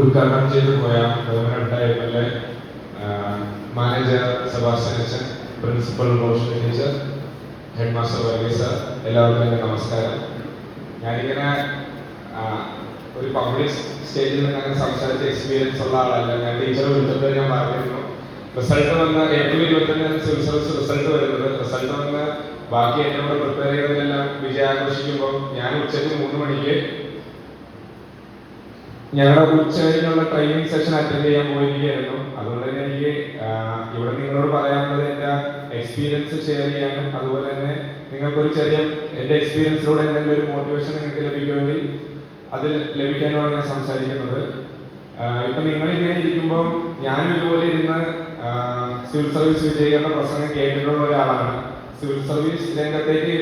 ഉദ്ഘാടനം ചെയ്തു പോയ ഗവർണറുടെ M L A manager Sebastian principal Roshan teacher head master Varghese എല്ലാവർക്കും എന്റെ നമസ്കാരം. ഞാനിങ്ങനെ ഒരു പബ്ലിക് സ്റ്റേജിൽ നിന്ന് സംസാരിച്ച എക്സ്പീരിയൻസ് ഉള്ള ആളല്ല. ഞാൻ ടീച്ചറെ വിളിച്ചപ്പോൾ ഞാൻ പറഞ്ഞിരുന്നു റിസൾട്ട് വന്ന ഏപ്രിൽ ഇരുപത്തഞ്ചാണ് സിവിൽ സർവീസ് റിസൾട്ട് വരുന്നത്. റിസൾട്ട് വന്ന് ബാക്കി എന്നോട് പ്രിപ്പയർ ചെയ്തതെല്ലാം വിജയാഘോഷിക്കുമ്പോൾ ഞാൻ ഉച്ചയ്ക്ക് മൂന്ന് മണിക്ക് ഞങ്ങളുടെ ഉച്ചകഴിഞ്ഞുള്ള ട്രെയിനിങ് സെഷൻ അറ്റൻഡ് ചെയ്യാൻ പോയിരിക്കുകയായിരുന്നു. അതുകൊണ്ട് തന്നെ എനിക്ക് ഇവിടെ നിങ്ങളോട് പറയാനുള്ളത് എന്റെ എക്സ്പീരിയൻസ് ഷെയർ ചെയ്യാനും അതുപോലെ തന്നെ നിങ്ങൾക്കൊരു ചെറിയ എന്റെ എക്സ്പീരിയൻസിലൂടെ എന്തെങ്കിലും ഒരു മോട്ടിവേഷൻ നിങ്ങൾക്ക് ലഭിക്കുമെങ്കിൽ അത് ലഭിക്കാനുമാണ് ഞാൻ സംസാരിക്കുന്നത്. ഇപ്പം നിങ്ങളിങ്ങനെ ഇരിക്കുമ്പോൾ ഞാനും ഇതുപോലെ ഇരുന്ന് സിവിൽ സർവീസ് വിജയിക്കേണ്ട പ്രസംഗം കേട്ടിട്ടുള്ള ഒരാളാണ്. സിവിൽ സർവീസ് രംഗത്തേക്ക്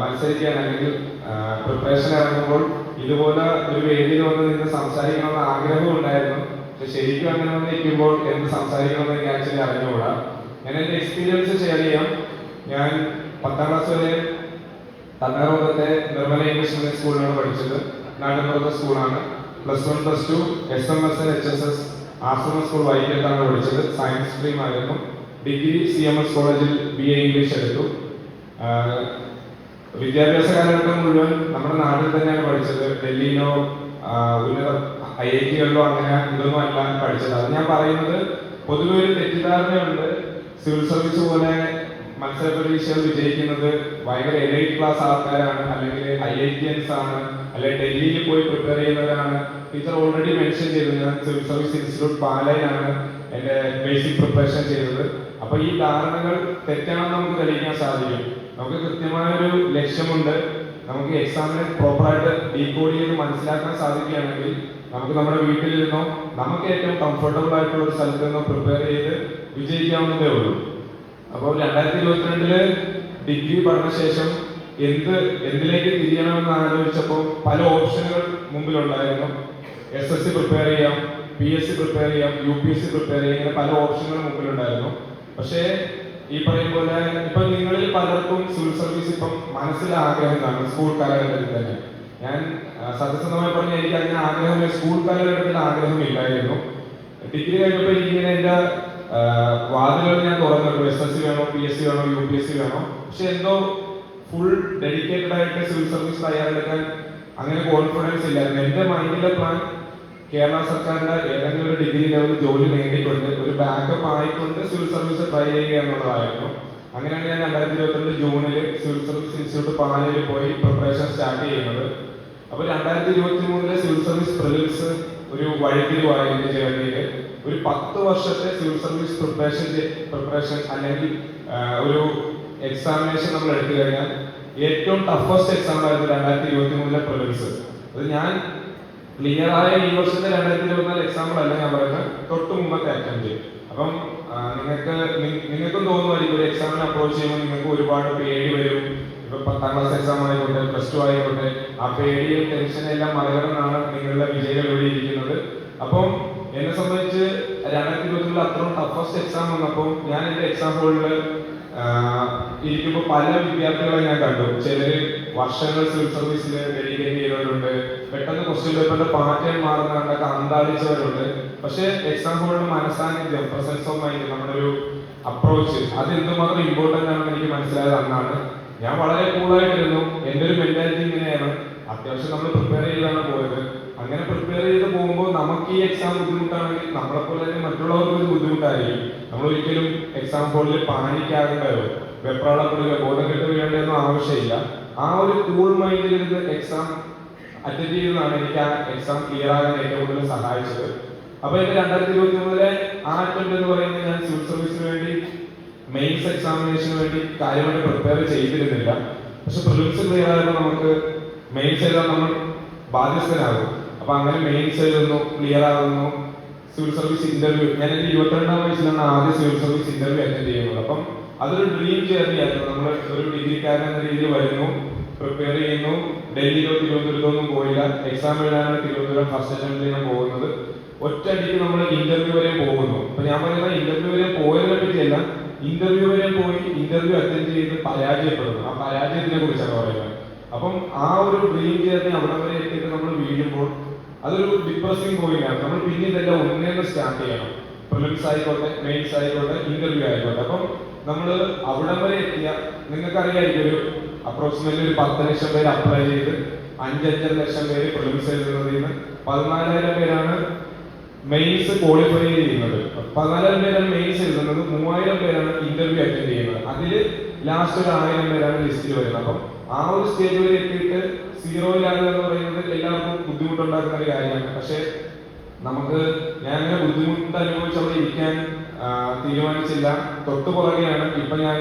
മത്സരിക്കാൻ അല്ലെങ്കിൽ പ്രിപ്പറേഷൻ ഇറങ്ങുമ്പോൾ ഇതുപോലെ ഒരു വേദി വന്ന് നിന്ന് സംസാരിക്കണമെന്ന് ആഗ്രഹം ഉണ്ടായിരുന്നു. പക്ഷെ ശരിക്കും അങ്ങനെ വന്ന് നിൽക്കുമ്പോൾ എന്ത് സംസാരിക്കണമെന്ന് എനിക്ക് ആക്ച്വലി അറിഞ്ഞുകൂടാ. ഞാൻ എന്റെ എക്സ്പീരിയൻസ് ഷെയർ ചെയ്യാം. ഞാൻ പത്താം ക്ലാസ് വരെ തണ്ണേറുപത്തെ നിർമ്മല ഇംഗ്ലീഷ് മീഡിയം സ്കൂളിലാണ് പഠിച്ചത്. നാട്ടിൻപുറത്തെ സ്കൂളാണ് plus one plus two S M S N H S S Ashrama school വൈകിട്ടാണ് പഠിച്ചത്. സയൻസ് സ്ട്രീം ആയിരുന്നു. ഡിഗ്രി സി എം എസ് കോളേജിൽ ബി എ ഇംഗ്ലീഷ് എടുത്തു. വിദ്യാഭ്യാസ കാലഘട്ടം മുഴുവൻ നമ്മുടെ നാട്ടിൽ തന്നെയാണ് പഠിച്ചത്. ഡൽഹിയിലോ ഉന്നത ഐ ഐ ടികളിലോ അങ്ങനെ ഇതൊന്നും അല്ല പഠിച്ചത്. അത് ഞാൻ പറയുന്നത് പൊതുവെ ഒരു തെറ്റിദ്ധാരണയുണ്ട്. സിവിൽ സർവീസ് പോലെ മത്സര പരീക്ഷകൾ വിജയിക്കുന്നത് ഭയങ്കര എലൈറ്റ് ക്ലാസ് ആൾക്കാരാണ് അല്ലെങ്കിൽ ഐ ഐ ടിയൻസ് ആണ് അല്ലെങ്കിൽ ഡൽഹിയിൽ പോയി പ്രിപ്പയർ ചെയ്യുന്നവരാണ്. ടീച്ചർ ഓൾറെഡി മെൻഷൻ ചെയ്തത് ഞാൻ സിവിൽ സർവീസ് ഇൻസ്റ്റിറ്റ്യൂട്ട് പാലയിലാണ് എന്റെ ബേസിക് പ്രിപ്പറേഷൻ ചെയ്തത്. അപ്പൊ ഈ ധാരണകൾ തെറ്റാണെന്ന് നമുക്ക് തെളിയിക്കാൻ സാധിക്കും. നമുക്ക് കൃത്യമായ ഒരു ലക്ഷ്യമുണ്ട്. നമുക്ക് എക്സാമിനെ പ്രോപ്പറായിട്ട് ഡീകോഡ് ചെയ്ത് മനസ്സിലാക്കാൻ സാധിക്കുകയാണെങ്കിൽ നമുക്ക് നമ്മുടെ വീട്ടിലിരുന്നോ നമുക്ക് ഏറ്റവും കംഫർട്ടബിൾ ആയിട്ടുള്ള ഒരു സ്ഥലത്ത് നിന്നോ പ്രിപ്പയർ ചെയ്ത് വിജയിക്കാവുന്നതേ ഉള്ളൂ. അപ്പോൾ രണ്ടായിരത്തി ഇരുപത്തിരണ്ടിൽ ഡിഗ്രി പഠനശേഷം എന്ത് എന്തിലേക്ക് തിരിയണമെന്ന് ആലോചിച്ചപ്പോൾ പല ഓപ്ഷനുകൾ മുമ്പിലുണ്ടായിരുന്നു. എസ് എസ് സി പ്രിപ്പയർ ചെയ്യാം പി എസ് സി പ്രിപ്പയർ ചെയ്യാം U P S C prepare ചെയ്യാം ഇങ്ങനെ പല ഓപ്ഷനുകൾ മുമ്പിലുണ്ടായിരുന്നു. പക്ഷേ ഈ പറയും പോലെ ഇപ്പൊ നിങ്ങളിൽ പലർക്കും സിവിൽ സർവീസ് ഇപ്പം മനസ്സിൽ ആഗ്രഹം കാണും സ്കൂൾ കാലഘട്ടത്തിൽ തന്നെ. ഞാൻ സത്യസന്ധമായി പറഞ്ഞ എനിക്ക് അതിന് ആഗ്രഹം സ്കൂൾ കാലഘട്ടത്തിൽ ആഗ്രഹം ഇല്ലായിരുന്നു ഡിഗ്രി കഴിഞ്ഞപ്പോൾ എനിക്കിങ്ങനെ എന്റെ വാതിലുകൾ ഞാൻ തുറന്നിട്ടു. എസ് എസ് സി വേണോ പി എസ് സി വേണോ യു പി എസ് സി വേണോ. പക്ഷെ എന്തോ ഫുൾ ഡെഡിക്കേറ്റഡ് ആയിട്ട് സിവിൽ സർവീസ് തയ്യാറെടുക്കാൻ അങ്ങനെ കോൺഫിഡൻസ് ഇല്ലായിരുന്നു. എന്റെ മൈൻഡിലെ പ്ലാൻ കേരള സർക്കാരിന്റെ ഏതെങ്കിലും ഒരു ഡിഗ്രി ലെവൽ ജോലി നേടിക്കൊണ്ട് ഒരു ബാക്കപ്പ് ആയിക്കൊണ്ട് സിവിൽ സർവീസ് ട്രൈ ചെയ്യുക എന്നുള്ളതായിരുന്നു. അങ്ങനെയാണ് ഞാൻ രണ്ടായിരത്തി ഇരുപത്തിരണ്ട് ജൂണിൽ സിവിൽ സർവീസ് ഇൻസ്റ്റിറ്റ്യൂട്ട് പാലയിൽ പോയി പ്രിപ്പറേഷൻ സ്റ്റാർട്ട് ചെയ്യുന്നത്. അപ്പോൾ രണ്ടായിരത്തി ഇരുപത്തി മൂന്നിലെ സിവിൽ സർവീസ് പ്രിലിംസ് ഒരു വഴിത്തിരിവായി എന്റെ ജേർണിയിൽ. ഒരു പത്ത് വർഷത്തെ സിവിൽ സർവീസ് പ്രിപ്പറേഷൻ പ്രിപ്പറേഷൻ അല്ലെങ്കിൽ ഒരു എക്സാമിനേഷൻ നമ്മൾ എടുത്തു കഴിഞ്ഞാൽ ഏറ്റവും ടഫസ്റ്റ് എക്സാം ആയിരുന്നു രണ്ടായിരത്തി ഇരുപത്തി മൂന്നിലെ പ്രിലിംസ് അത് ഞാൻ ക്ലിയർ ആയ ഈ വർഷത്തെ രണ്ടായിരത്തി ഇരുപത്തിനാല് എക്സാമ്പിൾ അല്ല ഞാൻ പറയുന്നത്. തൊട്ട് മുമ്പത്തെ അറ്റംപ്റ്റ് അപ്പം നിങ്ങൾക്ക് നിങ്ങൾക്കും തോന്നുമായിരിക്കും ഒരു എക്സാമിന് അപ്രോച്ച് ചെയ്യുമ്പോൾ നിങ്ങൾക്ക് ഒരുപാട് പേടി വരും. ഇപ്പൊ പത്താം ക്ലാസ് എക്സാം ആയിക്കോട്ടെ പ്ലസ് ടു ആയിക്കോട്ടെ ആ പേടിയും ടെൻഷനും എല്ലാം മറികടന്നാണ് നിങ്ങളുടെ വിജയികൾ ഇവിടെ ഇരിക്കുന്നത്. അപ്പം എന്നെ സംബന്ധിച്ച് രണ്ടായിരത്തി ഇരുപത്തിനുള്ള അത്രയും ടഫസ്റ്റ് എക്സാം വന്നപ്പോൾ ഞാൻ എന്റെ എക്സാം ഹോളിൽ ഇരിക്കുമ്പോൾ പല വിദ്യാർത്ഥികളെ ഞാൻ കണ്ടു. ചിലര് വർഷങ്ങൾ സിവിൽ സർവീസിൽ ഡെഡിക്കേറ്റ് ചെയ്തവരുണ്ട്. പെട്ടെന്ന് ക്വസ്റ്റ്യൻ പേപ്പറിന്റെ പാറ്റേൺ മാറുന്ന കണ്ടൊക്കെ അന്താളിച്ചവരുണ്ട് പക്ഷെ എക്സാം ഹോളിൽ മനസ്സാന്നിധ്യം പ്രസൻസ് ഓഫ് മൈൻഡ് നമ്മുടെ ഒരു അപ്രോച്ച് അത് എന്തുമാത്രം ഇമ്പോർട്ടന്റ് ആണെന്ന് എനിക്ക് മനസ്സിലായത് അന്നാണ്. ഞാൻ വളരെ കൂളായിട്ടിരുന്നു. എന്റെ ഒരു മെന്റാലിറ്റി ഇങ്ങനെയാണ്. അത്യാവശ്യം നമ്മൾ പ്രിപ്പയർ ചെയ്താണ് പോയത്. അങ്ങനെ പ്രിപ്പയർ ചെയ്ത് പോകുമ്പോൾ നമുക്ക് ഈ എക്സാം ബുദ്ധിമുട്ടാണെങ്കിൽ നമ്മളെ പോലെ തന്നെ ഒരു ബുദ്ധിമുട്ടായിരിക്കും നമ്മൾ ഒരിക്കലും എക്സാം ഹോളിൽ പാനിക്കാകേണ്ടതോ വെപ്രാളപ്പെടുക ബോധം കെട്ട് വീഴേണ്ടതൊന്നും ആവശ്യമില്ല. ആ ഒരു കൂൾ മൈൻഡിൽ ഇരുന്ന് എക്സാം അറ്റൻഡ് ചെയ്തതാണ് എനിക്ക് ആ എക്സാം ക്ലിയർ ആകാൻ ഏറ്റവും കൂടുതൽ സഹായിച്ചത്. അപ്പൊ എന്റെ രണ്ടായിരത്തി ഇരുപത്തി മൂന്നിലെ ആ അറ്റംപ്റ്റ് എന്ന് പറയുന്നത് ഞാൻ സിവിൽ സർവീസിന് വേണ്ടി മെയിൻസ് എക്സാമിനേഷന് വേണ്ടി കാര്യമായിട്ട് പ്രിപ്പയർ ചെയ്തിരുന്നില്ല. പക്ഷെ പ്രിലിംസ് ക്ലിയർ ആയപ്പോൾ നമുക്ക് മെയിൻസ് എഴുതാൻ നമ്മൾ ബാധ്യസ്ഥനാകും. അപ്പൊ അങ്ങനെ മെയിൻസ് എഴുതുന്നു ക്ലിയർ ആകുന്നു. സിവിൽ സർവീസ് ഇന്റർവ്യൂ ഞാൻ എന്റെ ഇരുപത്തിരണ്ടാം വയസ്സിലാണ് ആദ്യം സിവിൽ സർവീസ് ഇന്റർവ്യൂ അറ്റൻഡ് ചെയ്യുന്നത്. അപ്പം അതൊരു ഡ്രീം ജേർണി ആയിരുന്നു. നമ്മൾ ഒരു ഡിഗ്രിക്കാരൻ എന്ന രീതിയിൽ വരുന്നു. പ്രിപ്പയർ ചെയ്യുന്നു. ഡൽഹിയിലോ തിരുവനന്തപുരത്തോ ഒന്നും പോയില്ല. എക്സാം എഴുതാനാണ് തിരുവനന്തപുരം ഫസ്റ്റ് അറ്റംപ്റ്റിൽ ഞാൻ പോകുന്നത്. ഒറ്റയടിക്ക് നമ്മൾ ഇന്റർവ്യൂ വരെ പോകുന്നു. അപ്പൊ ഞാൻ പറയുന്നത് ഇന്റർവ്യൂ വരെ പോയതിനെ പറ്റിയല്ല ഇന്റർവ്യൂ വരെ പോയി ഇന്റർവ്യൂ അറ്റൻഡ് ചെയ്ത് പരാജയപ്പെടുന്നു. ആ പരാജയത്തിനെ കുറിച്ചാണ് പറയുന്നത്. അപ്പം ആ ഒരു ഡ്രീം ജേർണി അവിടെ വരെ എത്തിയിട്ട് നമ്മൾ വീഴുമ്പോൾ അതൊരു ഡിപ്രസിംഗ് പോയിന്റ് ആണ്. നമ്മൾ പിന്നീട് എല്ലാം ഒന്നേന്ന് സ്റ്റാർട്ട് ചെയ്യണം. പ്രിലിംസ് ആയിക്കോട്ടെ മെയിൻസ് ആയിക്കോട്ടെ ഇന്റർവ്യൂ ആയിക്കോട്ടെ. അപ്പം നമ്മൾ അവിടം വരെ എത്തിയ നിങ്ങൾക്ക് അറിയായിരിക്കും ഒരു അപ്രോക്സിമേറ്റ്ലി ഒരു പത്ത് ലക്ഷം പേര് അപ്ലൈ ചെയ്ത് അഞ്ചര ലക്ഷം പേര് പ്രിലിംസ് നിന്ന് പതിനാലായിരം പേരാണ് മെയിൻസ് ക്വാളിഫൈ ചെയ്യുന്നത്. പതിനാലായിരം പേരാണ് മെയിൻസ് എഴുതുന്നത്. മൂവായിരം പേരാണ് ഇന്റർവ്യൂ അറ്റൻഡ് ചെയ്യുന്നത്. അതിൽ ലാസ്റ്റ് ഒരു ആയിരം പേരാണ് ലിസ്റ്റിൽ വരുന്നത്. അപ്പം ആ ഒരു സ്റ്റേജ് വരെ എത്തിയിട്ട് സീറോയിലാണ് എന്ന് പറയുന്നത് എല്ലാവർക്കും ബുദ്ധിമുട്ടുണ്ടാക്കുന്ന ഒരു കാര്യമാണ്. പക്ഷെ നമുക്ക് ഞാൻ അങ്ങനെ ബുദ്ധിമുട്ട് അനുഭവിച്ച് അവിടെ ഇരിക്കാൻ തീരുമാനിച്ചില്ല. തൊട്ടു പുറകെയാണ് ഇപ്പൊ ഞാൻ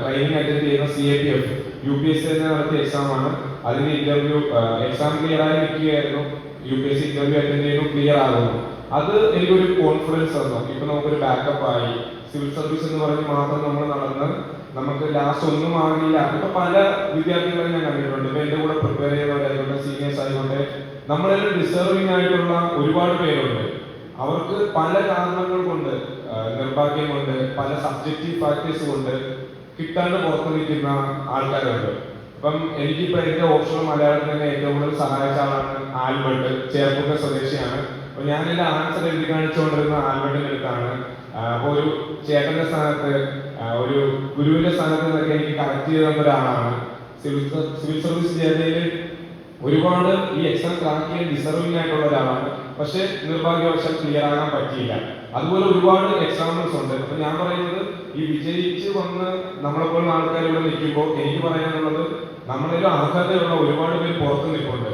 ട്രെയിനിങ് അറ്റൻഡ് ചെയ്യുന്ന C A P F U P S C നടത്തിയ എക്സാം ആണ്. അതിന്റെ ഇന്റർവ്യൂ എക്സാം ക്ലിയർ ആയി നിൽക്കുകയായിരുന്നു. U P S C interview attend ചെയ്യുന്നു ക്ലിയർ ആകുന്നു. അത് എനിക്കൊരു കോൺഫിഡൻസ് തന്നു. ഇപ്പൊ നമുക്കൊരു ബാക്കപ്പ് ആയി. സിവിൽ സർവീസ് എന്ന് പറഞ്ഞ് മാത്രം നമ്മൾ നടന്ന് നമുക്ക് ലാസ്റ്റ് ഒന്നും ആകില്ല. ഇപ്പൊ പല വിദ്യാർത്ഥികളെ ഞാൻ കണ്ടിട്ടുണ്ട്. ഇപ്പൊ എന്റെ കൂടെ പ്രിപ്പയർ ചെയ്തവരായിക്കോട്ടെ സീനിയേഴ്സ് ആയിക്കോട്ടെ നമ്മളെല്ലാം ഡിസേർവിംഗ് ആയിട്ടുള്ള ഒരുപാട് പേരുണ്ട്. അവർക്ക് പല കാരണങ്ങൾ കൊണ്ട് നിർഭാഗ്യം കൊണ്ട് പല സബ്ജക്റ്റീവ് ഫാക്ടേഴ്സ് കൊണ്ട് കിട്ടാണ്ട് പുറത്തു നിൽക്കുന്ന ആൾക്കാരുണ്ട്. അപ്പം എനിക്കിപ്പോ എന്റെ ഓപ്ഷൻ മലയാളത്തിൽ തന്നെ ഏറ്റവും കൂടുതൽ സഹായിച്ച ആളാണ് ആൽബർട്ട്. ചേർപ്പുക സ്വദേശിയാണ്. അപ്പൊ ഞാൻ എന്റെ ആൻസർ എഴുതി കാണിച്ചുകൊണ്ടിരുന്ന ആൽബർട്ടിന്റെ അടുത്താണ് ആ, അപ്പൊ ഒരു ചേട്ടന്റെ സ്ഥാനത്ത് ഒരു ഗുരുവിന്റെ സ്ഥാനത്ത് നിന്നൊക്കെ എനിക്ക് കറക്റ്റ് ചെയ്ത് തന്ന ഒരാളാണ്. സിവിൽ സർവീസ് ചേർന്നതിൽ ഒരുപാട് ഈ എക്സാം ക്രാക്ക് ചെയ്യാൻ ഡിസർവിംഗ് ആയിട്ടുള്ള ഒരാളാണ്. പക്ഷെ നിർഭാഗ്യവശാൽ ക്ലിയർ ആകാൻ പറ്റിയില്ല. അതുപോലെ ഒരുപാട് എക്സാമ്പിൾസ് ഉണ്ട്. അപ്പൊ ഞാൻ പറയുന്നത് ഈ വിജയിച്ച് വന്ന് നമ്മളെപ്പോലുള്ള ആൾക്കാർ ഇവിടെ നിൽക്കുമ്പോൾ എനിക്ക് പറയാനുള്ളത് നമ്മളൊരു അർഹതയുള്ള ഒരുപാട് പേര് പുറത്ത് നിൽപ്പുണ്ട്.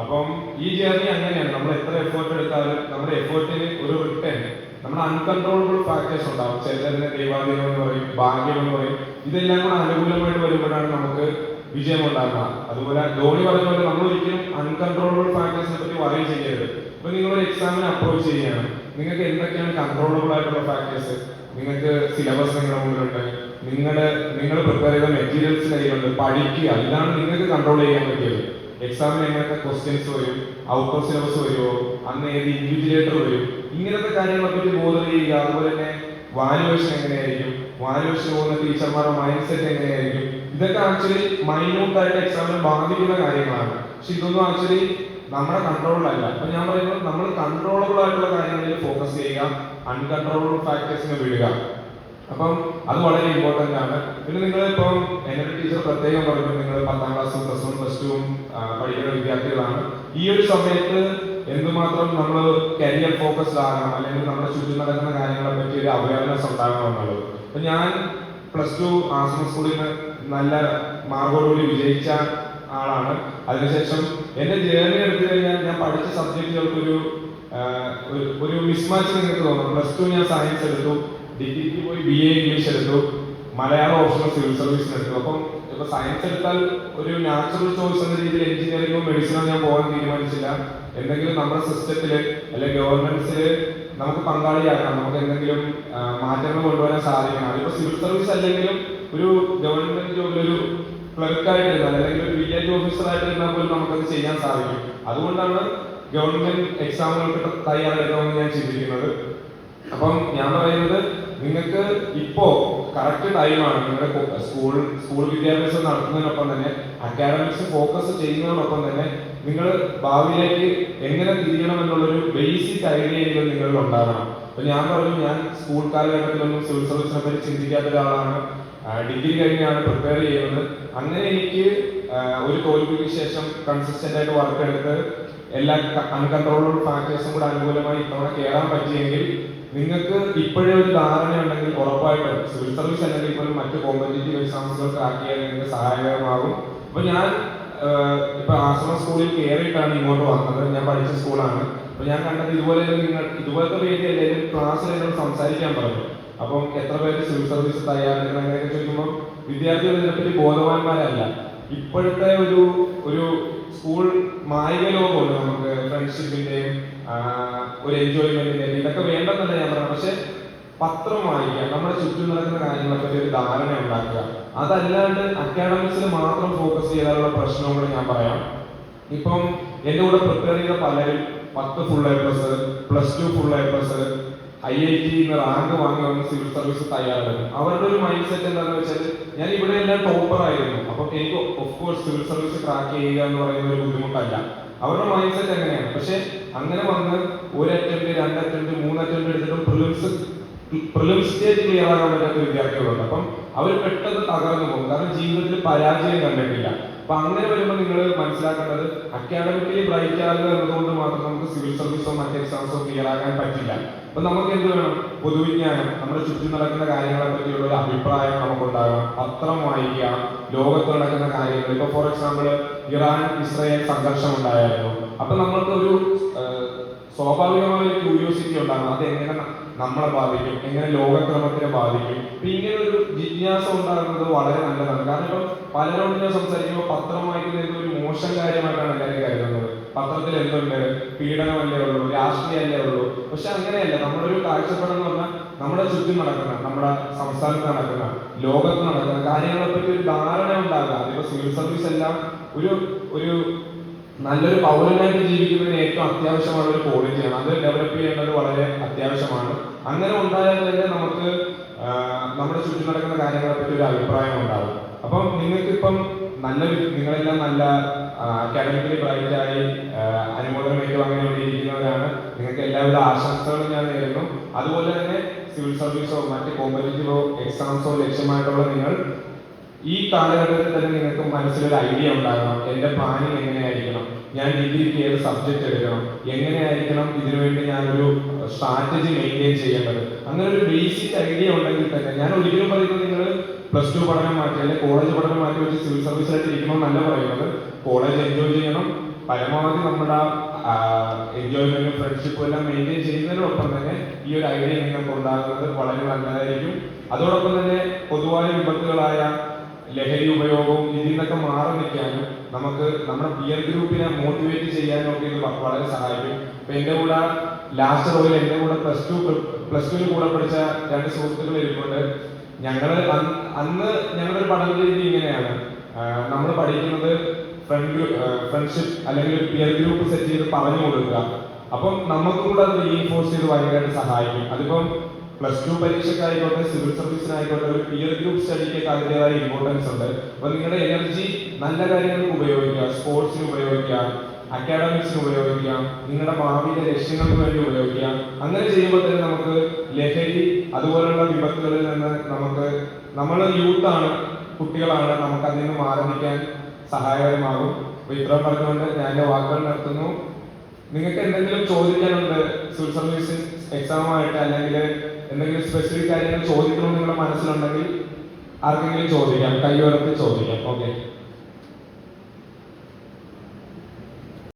അപ്പം ഈ ജേർണി അങ്ങനെയാണ്. നമ്മൾ എത്ര എഫേർട്ട് എടുത്താലും നമ്മുടെ എഫേർട്ടിന് ഒരു റിട്ടേൺ നമ്മുടെ അൺകൺട്രോളബിൾ ഫാക്ടേഴ്സ് ഉണ്ടാവും. ചിലതിനെ ദൈവാധീനം എന്ന് പറയും ഭാഗ്യം എന്ന് പറയും. ഇതെല്ലാം കൂടെ അനുകൂലമായിട്ട് വരുമ്പോഴാണ് നമുക്ക് വിജയം ഉണ്ടാകുക അതുപോലെ ധോണി പറഞ്ഞ പോലെ നമ്മൾ ഒരിക്കലും അൺകൺട്രോളബിൾ ഫാക്ടേഴ്സിനെ പറ്റി വറി ചെയ്യരുത്. ഇപ്പൊ നിങ്ങൾ ഒരു എക്സാമിന് അപ്രോച്ച് ചെയ്യുകയാണ്. നിങ്ങൾക്ക് എന്തൊക്കെയാണ് കൺട്രോളബിൾ ആയിട്ടുള്ള ഫാക്ടേഴ്സ് നിങ്ങൾക്ക് സിലബസ് നിങ്ങളുടെ മുമ്പിലുണ്ട് നിങ്ങളുടെ നിങ്ങൾ പ്രിപ്പയർ ചെയ്ത മെറ്റീരിയൽസ് കയ്യിലുണ്ട്. പഠിക്കുക. ഇതാണ് നിങ്ങൾക്ക് കൺട്രോൾ ചെയ്യാൻ പറ്റിയത്. എക്സാമിന് എങ്ങനത്തെ ക്വസ്റ്റ്യൻസ് വരും ഔട്ട് ഓഫ് സിലബസ് വരുമോ അന്ന് ഏത് ഇൻവിജിലേറ്റർ വരും ഇങ്ങനത്തെ കാര്യങ്ങളെ പറ്റി ബോധം ചെയ്യുക. അതുപോലെ തന്നെ വാല്യുവേഷൻ എങ്ങനെയായിരിക്കും? വാല്യുവേഷൻ പോകുന്ന ടീച്ചർമാരുടെ മൈൻഡ് സെറ്റ് എങ്ങനെയായിരിക്കും? ഇതൊക്കെ ആക്ച്വലി മൈന്യൂട്ട് ആയിട്ട് എക്സാമിനെ ബാധിക്കുന്ന കാര്യങ്ങളാണ്. പക്ഷെ ഇതൊന്നും ആക്ച്വലി നമ്മുടെ കൺട്രോളിലല്ല അപ്പൊ ഞാൻ പറയുന്നത് നമ്മൾ കൺട്രോളബിൾ ആയിട്ടുള്ള കാര്യങ്ങളിൽ ഫോക്കസ് ചെയ്യുക അൺകൺട്രോളബിൾ ഫാക്ടേഴ്സിനെ വിടുക. അപ്പം അത് വളരെ ഇമ്പോർട്ടന്റ് ആണ്. പിന്നെ നിങ്ങൾ ഇപ്പം എന്നൊരു ടീച്ചർ പ്രത്യേകം പറഞ്ഞു നിങ്ങൾ പത്താം ക്ലാസ്സും പ്ലസ് വൺ പ്ലസ് ടുവും പഠിക്കുന്ന വിദ്യാർത്ഥികളാണ്. ഈ ഒരു സമയത്ത് എന്തുമാത്രം നമ്മൾ കരിയർ ഫോക്കസ്ഡ് ആകണം അല്ലെങ്കിൽ നമ്മുടെ ചുറ്റും നടക്കുന്ന കാര്യങ്ങളെ പറ്റി ഒരു അവയർനെസ് ഉണ്ടാകണം എന്നുള്ളത്. അപ്പൊ ഞാൻ പ്ലസ് ടു ആസ്മ സ്കൂളിൽ നല്ല മാർക്കോടുകൂടി വിജയിച്ച ആളാണ്. അതിനുശേഷം എന്റെ ജേർണി എടുത്തു കഴിഞ്ഞാൽ ഞാൻ പഠിച്ച സബ്ജക്റ്റുകൾക്കൊരു ഒരു മിസ്മാച്ച് നിങ്ങൾക്ക് തോന്നുന്നു പ്ലസ് ടു ഞാൻ സയൻസ് എടുത്തു. ഡിഗ്രിക്ക് പോയി ബി എ ഇംഗ്ലീഷ് എടുത്തു. മലയാളം ഓപ്ഷണൽ സിവിൽ സർവീസിന് എടുത്തു. അപ്പം ഇപ്പൊ സയൻസ് എടുത്താൽ ഒരു നാച്ചുറൽ ചോയ്സ് എന്ന രീതിയിൽ എഞ്ചിനീയറിംഗോ മെഡിസിനോ ഞാൻ പോകാൻ തീരുമാനിച്ചില്ല. എന്തെങ്കിലും നമ്മുടെ സിസ്റ്റത്തിൽ അല്ലെങ്കിൽ ഗവൺമെന്റ്സിൽ നമുക്ക് പങ്കാളിയാക്കാം നമുക്ക് എന്തെങ്കിലും മാറ്റങ്ങൾ കൊണ്ടുവരാൻ സാധിക്കണം. അതിപ്പോ സിവിൽ സർവീസ് അല്ലെങ്കിലും ഒരു ഗവൺമെന്റ് ജോലി ഒരു ക്ലർക്ക് ആയിട്ട് അല്ലെങ്കിൽ ഒരു വില്ലേജ് ഇരുന്നാൽ പോലും നമുക്കത് ചെയ്യാൻ സാധിക്കും. അതുകൊണ്ടാണ് ഗവൺമെന്റ് എക്സാമുകൾക്ക് തയ്യാറെടുക്കണമെന്ന് ഞാൻ ചിന്തിക്കുന്നത്. അപ്പം ഞാൻ പറയുന്നത് നിങ്ങൾക്ക് ഇപ്പോ കറക്റ്റ് ടൈമാണ് നിങ്ങളുടെ സ്കൂൾ സ്കൂൾ വിദ്യാഭ്യാസം നടത്തുന്നതിനൊപ്പം തന്നെ അക്കാഡമിക്സ് ഫോക്കസ് ചെയ്യുന്നതിനൊപ്പം തന്നെ നിങ്ങൾ ഭാവിയിലേക്ക് എങ്ങനെ തിരിയണം എന്നുള്ളൊരു ബേസിക് ഐഡിയ എങ്കിലും നിങ്ങളിൽ ഉണ്ടാകണം. അപ്പൊ ഞാൻ പറഞ്ഞു ഞാൻ സ്കൂൾ കാലഘട്ടത്തിലൊന്നും സിവിൽ സർവീസിനെ പറ്റി ചിന്തിക്കാത്ത ഒരാളാണ്. ഡിഗ്രി കഴിഞ്ഞാണ് പ്രിപ്പയർ ചെയ്യുന്നത്. അങ്ങനെ എനിക്ക് ഒരു തോൽവിക്ക് ശേഷം കൺസിസ്റ്റന്റ് ആയിട്ട് വർക്ക് എടുത്ത് എല്ലാ അൺകൺട്രോളബിൾ ഫാക്ടേഴ്സും കൂടെ അനുകൂലമായി ഇത്തവണ കയറാൻ പറ്റിയെങ്കിൽ നിങ്ങൾക്ക് ഇപ്പോഴേ ഒരു ധാരണ ഉണ്ടെങ്കിൽ ഉറപ്പായിട്ടും സിവിൽ സർവീസ് അല്ലെങ്കിൽ പോലും മറ്റ് കോമ്പറ്റേറ്റീവ് എക്സാംസുകൾ ക്രാക്ക് ചെയ്യാൻ നിങ്ങൾക്ക് സഹായകരമാകും. അപ്പൊ ഞാൻ ഇപ്പൊ ആശ്രമ സ്കൂളിൽ കയറിയിട്ടാണ് ഇങ്ങോട്ട് വന്നത്. ഞാൻ പഠിച്ച സ്കൂളാണ്. അപ്പൊ ഞാൻ കണ്ടത് ഇതുപോലെ നിങ്ങൾ ഇതുപോലത്തെ വേദി അല്ലെങ്കിൽ ക്ലാസ്സിൽ സംസാരിക്കാൻ പറഞ്ഞു അപ്പം എത്ര പേര് സിവിൽ സർവീസ് തയ്യാറെടുക്കണം അങ്ങനെയൊക്കെ ചോദിക്കുമ്പോൾ വിദ്യാർത്ഥികൾ ഇതിനെപ്പറ്റി ബോധവാന്മാരല്ല. ഇപ്പോഴത്തെ ഒരു ഒരു സ്കൂൾ മായിക ലോകമുണ്ട് നമുക്ക് ഫ്രണ്ട്ഷിപ്പിന്റെയും ഒരു എൻജോയ്മെന്റിന്റെയും ഇതൊക്കെ വേണ്ടെന്നല്ല ഞാൻ പറയാം പക്ഷെ പത്രം വായിക്കുക നമ്മുടെ ചുറ്റും നടക്കുന്ന കാര്യങ്ങളെ പറ്റി ഒരു ധാരണ ഉണ്ടാക്കുക. അതല്ലാണ്ട് അക്കാഡമിക്സിൽ മാത്രം ഫോക്കസ് ചെയ്താലുള്ള പ്രശ്നം കൂടെ ഞാൻ പറയാം. ഇപ്പം എന്റെ കൂടെ പ്രിപ്പയർ ചെയ്ത പലരും പത്ത് full A plus plus two full A plus I I T rank വാങ്ങി വന്ന് സിവിൽ സർവീസ് തയ്യാറെടുക്കും. അവരുടെ ഒരു മൈൻഡ് സെറ്റ് എന്താണെന്ന് വെച്ചാൽ ഞാൻ ഇവിടെ എല്ലാം ടോപ്പർ ആയിരുന്നു. അപ്പൊ എനിക്ക് of course civil service track ചെയ്യുക എന്ന് പറയുന്ന ഒരു ബുദ്ധിമുട്ടല്ല. അവരുടെ മൈൻഡ് സെറ്റ് അങ്ങനെയാണ് പക്ഷെ അങ്ങനെ വന്ന് ഒരു അറ്റംപ്റ്റ് രണ്ട് അറ്റംപ്റ്റ് മൂന്ന് അറ്റംപ്റ്റ് എടുത്തിട്ട് പ്രിലിംസ് പ്രിലിംസ് സ്റ്റേജ് ക്ലിയർ ആകാൻ പറ്റാത്ത വിദ്യാർത്ഥികളുണ്ട്. അപ്പം അവർ പെട്ടെന്ന് തകർന്നു പോകും. കാരണം ജീവിതത്തിൽ പരാജയം കണ്ടിട്ടില്ല. അപ്പൊ അങ്ങനെ വരുമ്പോൾ നിങ്ങൾ മനസ്സിലാക്കേണ്ടത് അക്കാഡമിക്കലി ബ്രൈറ്റ് ആകുക എന്നതുകൊണ്ട് മാത്രം നമുക്ക് സിവിൽ സർവീസോ മറ്റ് എക്സാംസോ ക്ലിയർ ആകാൻ പറ്റില്ല. അപ്പൊ നമുക്ക് എന്ത് വേണം? പൊതുവിജ്ഞാനം. നമ്മുടെ ചുറ്റും നടക്കുന്ന കാര്യങ്ങളെ പറ്റിയുള്ള ഒരു അഭിപ്രായം നമുക്കുണ്ടാകണം. പത്രം വായിക്കുക ലോകത്ത് നടക്കുന്ന കാര്യങ്ങൾ. ഇപ്പൊ ഫോർ എക്സാമ്പിൾ ഇറാൻ ഇസ്രായേൽ സംഘർഷം ഉണ്ടായിരുന്നു. അപ്പൊ നമ്മൾക്ക് ഒരു സ്വാഭാവികമായ ക്യൂരിയോസിറ്റി ഉണ്ടാകണം. അത് എങ്ങനെ നമ്മളെ ബാധിക്കും? എങ്ങനെ ലോകക്രമത്തിനെ ബാധിക്കും? ഇപ്പൊ ഇങ്ങനെ ഒരു ജിജ്ഞാസ ഉണ്ടാകുന്നത് വളരെ നല്ലതാണ്. കാരണം ഇപ്പൊ പലരോട് ഞാൻ സംസാരിക്കുമ്പോൾ പത്രം വായിക്കുന്നത് ഒരു മോശം കാര്യമായിട്ടാണ് എല്ലാവരും കരുതുന്നത്. പത്രത്തിൽ എന്തുണ്ട് പീഡനമല്ലേ ഉള്ളൂ രാഷ്ട്രീയമല്ലേ ഉള്ളൂ. പക്ഷെ അങ്ങനെയല്ല നമ്മുടെ ഒരു കാഴ്ചപ്പാടെന്ന് പറഞ്ഞാൽ നമ്മുടെ ചുറ്റും നടക്കുന്ന നമ്മുടെ സംസ്ഥാനത്ത് നടക്കുന്ന ലോകത്ത് നടക്കുന്ന കാര്യങ്ങളെ പറ്റി ഒരു ധാരണ ഉണ്ടാകുക അതിപ്പോ സിവിൽ സർവീസ് എല്ലാം ഒരു ഒരു നല്ലൊരു പൗരനായിട്ട് ജീവിക്കുന്നതിന് ഏറ്റവും അത്യാവശ്യമായ ഒരു ക്വാളിറ്റിയാണ് അത് ഡെവലപ്പ് ചെയ്യേണ്ടത് വളരെ അത്യാവശ്യമാണ്. അങ്ങനെ ഉണ്ടായാൽ തന്നെ നമുക്ക് നമ്മുടെ ചുറ്റും നടക്കുന്ന കാര്യങ്ങളെ പറ്റി ഒരു അഭിപ്രായം ഉണ്ടാകും അപ്പം നിങ്ങൾക്ക് ഇപ്പം നല്ല വി- നിങ്ങളെല്ലാം നല്ല അക്കാഡമിക്കലി ബ്രൈറ്റ് ആയി അങ്ങനെ ഏറ്റുവാങ്ങിക്കൊണ്ടിരിക്കുന്നവരാണ് നിങ്ങൾക്ക് എല്ലാവിധ ആശംസകളും ഞാൻ നേരുന്നു. അതുപോലെ തന്നെ സിവിൽ സർവീസോ മറ്റ് കോമ്പറ്റീറ്റീവോ എക്സാംസോ ലക്ഷ്യമായിട്ടുള്ള നിങ്ങൾ ഈ കാലഘട്ടത്തിൽ തന്നെ നിങ്ങൾക്ക് മനസ്സിലൊരു ഐഡിയ ഉണ്ടാകണം. എന്റെ പ്ലാനിങ് എങ്ങനെയായിരിക്കണം? ഞാൻ ഡിഗ്രിക്ക് ഏത് സബ്ജക്ട് എടുക്കണം? എങ്ങനെയായിരിക്കണം ഇതിനുവേണ്ടി ഞാനൊരു സ്ട്രാറ്റജി മെയിന്റെയിൻ ചെയ്യേണ്ടത്? അങ്ങനെ ഒരു ബേസിക് ഐഡിയ ഉണ്ടെങ്കിൽ തന്നെ ഞാൻ ഒരിക്കലും പറയുന്നത് നിങ്ങൾ പ്ലസ് ടു പഠനം മാറ്റി അല്ലെങ്കിൽ കോളേജ് പഠനം മാറ്റി വെച്ച് സിവിൽ സർവീസ് ആയിട്ട് ഇരിക്കണമെന്നല്ല പറയുന്നത്. കോളേജ് എൻജോയ് ചെയ്യണം. പരമാവധി നമ്മുടെ എൻജോയ്മെന്റും ഫ്രണ്ട്ഷിപ്പും എല്ലാം മെയിന്റെയിൻ ചെയ്യുന്നതിനോടൊപ്പം തന്നെ ഈ ഒരു ഐഡിയ നിങ്ങൾക്ക് ഉണ്ടാകുന്നത് വളരെ നല്ലതായിരിക്കും. അതോടൊപ്പം തന്നെ പൊതുവായ വിപത്തുകളായ ലഹരി ഉപയോഗവും ഇതിൽ നിന്നൊക്കെ മാറി നിൽക്കാനും നമുക്ക് നമ്മുടെ പിയർ ഗ്രൂപ്പിനെ മോട്ടിവേറ്റ് ചെയ്യാനും ഒക്കെ ഇത് വളരെ സഹായിക്കും. ഇപ്പൊ എന്റെ കൂടെ ലാസ്റ്റ് റോയിൽ എന്റെ കൂടെ പ്ലസ് ടു പ്ലസ് ടുവിൽ കൂടെ പഠിച്ച രണ്ട് സുഹൃത്തുക്കൾ ഇരിപ്പുണ്ട്. ഞങ്ങൾ അന്ന് ഞങ്ങളൊരു പഠന രീതി ഇങ്ങനെയാണ്. നമ്മൾ പഠിക്കുന്നത് ഫ്രണ്ട് ഫ്രണ്ട്ഷിപ്പ് അല്ലെങ്കിൽ പിയർ ഗ്രൂപ്പ് സെറ്റ് ചെയ്ത് പറഞ്ഞു കൊടുക്കുക. അപ്പം നമുക്ക് കൂടെ അത് റീഇൻഫോഴ്സ് ചെയ്ത് ഭയങ്കരമായിട്ട് സഹായിക്കും. അതിപ്പം പ്ലസ് ടു പരീക്ഷയ്ക്കായിക്കോട്ടെ സിവിൽ സർവീസിനായിക്കോട്ടെ ഒരു പിയർ ഗ്രൂപ്പ് സ്റ്റഡിക്കൊക്കെ അതിന്റെതായ ഇമ്പോർട്ടൻസ് ഉണ്ട്. അപ്പം നിങ്ങളുടെ എനർജി നല്ല കാര്യങ്ങൾക്ക് ഉപയോഗിക്കുക സ്പോർട്സിന് ഉപയോഗിക്കുക. അക്കാഡമിക്സിന് ഉപയോഗിക്കാം. നിങ്ങളുടെ ഭാവിയിലെ ലക്ഷ്യങ്ങൾക്ക് വേണ്ടി ഉപയോഗിക്കാം. അങ്ങനെ ചെയ്യുമ്പോൾ തന്നെ നമുക്ക് ലഹരി അതുപോലുള്ള വിപത്തുകളിൽ നിന്ന് നമുക്ക് നമ്മൾ യൂത്താണ് കുട്ടികളാണ് നമുക്ക് അതിൽ നിന്ന് മാറി സഹായകരമാകും. അപ്പൊ ഇത്രയും പറഞ്ഞുകൊണ്ട് ഞാൻ എന്റെ വാക്കുകൾ നടത്തുന്നു നിങ്ങൾക്ക് എന്തെങ്കിലും ചോദിക്കാനുണ്ട് സിവിൽ സർവീസ് എക്സാമായിട്ട് അല്ലെങ്കിൽ എന്തെങ്കിലും സ്പെസിഫിക് കാര്യങ്ങൾ ചോദിക്കണമെന്ന് നിങ്ങളുടെ മനസ്സിലുണ്ടെങ്കിൽ ആർക്കെങ്കിലും ചോദിക്കാം. കൈ ഉയർത്തി ചോദിക്കാം. ഓക്കെ